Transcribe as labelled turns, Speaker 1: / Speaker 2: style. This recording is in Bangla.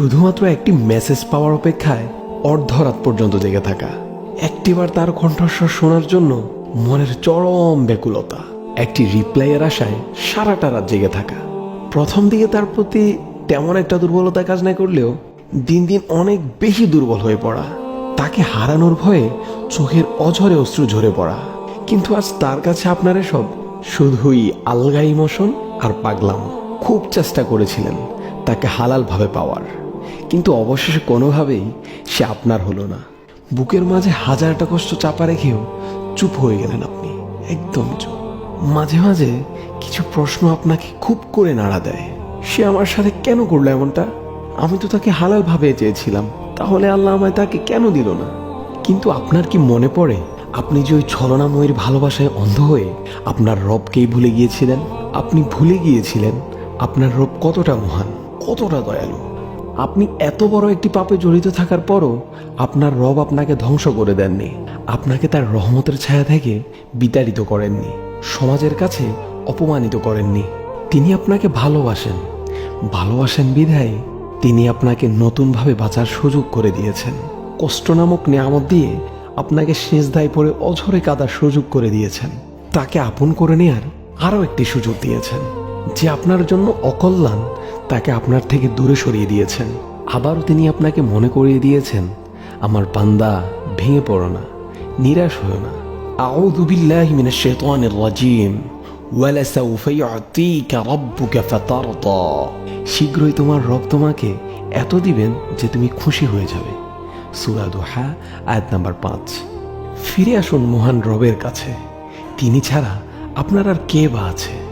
Speaker 1: শুধুমাত্র একটি মেসেজ পাওয়ার অপেক্ষায় অর্ধরাত পর্যন্ত জেগে থাকা। একটিবার তার কণ্ঠস্বর শোনার জন্য মনের চরম ব্যাকুলতা, একটি রিপ্লাইয়ের আশায় সারাটা রাত জেগে থাকা। প্রথম দিকে তার প্রতি তেমন একটা দুর্বলতা কাজ না করলেও দিন দিন অনেক বেশি দুর্বল হয়ে পড়া। তাকে হারানোর ভয়ে চোখের অঝরে অশ্রু ঝরে পড়া। কিন্তু আজ তার কাছে আপনার এসব শুধুই আলগা ইমোশন আর পাগলাম। খুব চেষ্টা করেছিলেন তাকে হালালভাবে পাওয়ার। কিন্তু অবশেষে কোনোভাবেই সে আপনার হলো না। বুকের মাঝে হাজারটা কষ্ট চাপা রেখেও চুপ হয়ে গেলেন আপনি। একদম চুপ। মাঝে মাঝে কিছু প্রশ্ন আপনাকে খুব করে নাড়া দেয়। সে আমার সাথে কেন করল এমনটা? আমি তো তাকে হালাল ভাবে চেয়েছিলাম। তাহলে আল্লাহ আমায় তাকে কেন দিল না? কিন্তু আপনার কি মনে পড়ে, আপনি যে ওই ছলনাময়ীর ভালোবাসায় অন্ধ হয়ে আপনার রবকেই ভুলে গিয়েছিলেন? আপনি ভুলে গিয়েছিলেন আপনার রব কতটা মহান, কতটা দয়ালু? আপনি এত বড় একটি পাপে জড়িত থাকার পরও আপনার রব আপনাকে ধ্বংস করে দেননি। আপনাকে তার রহমতের ছায়া থেকে বিতাড়িত করেননি। সমাজের কাছে অপমানিত করেননি। তিনি আপনাকে ভালোবাসেন। ভালোবাসেন বিধায় তিনি আপনাকে নতুনভাবে বাঁচার সুযোগ করে দিয়েছেন। কষ্ট নামক নিয়ামত দিয়ে আপনাকে সেজদায় পড়ে অঝরে কাদার সুযোগ করে দিয়েছেন। তাকে আপন করে নেয়ার আরও একটি সুযোগ দিয়েছেন। যে আপনার জন্য অকল্যাণ তাকে আপনার থেকে দূরে সরিয়ে দিয়েছেন। আবারও তিনি আপনাকে মনে করিয়ে দিয়েছেন, আমার পান্দা ভেঙে পড়ো না, নিরাশ হও না। বিল্লাহি মিনাশ শাইতানির রাজিম ওয়ালাসাউফ ইউতিকা রাব্বুকা ফাতারদা। শীঘ্রই তোমার রব তোমাকে এত দিবেন যে তুমি খুশি হয়ে যাবে। সূরা দোহা, আয়াত নাম্বার পাঁচ। ফিরে আসুন মহান রবের কাছে। তিনি ছাড়া আপনার আর কে বা আছে?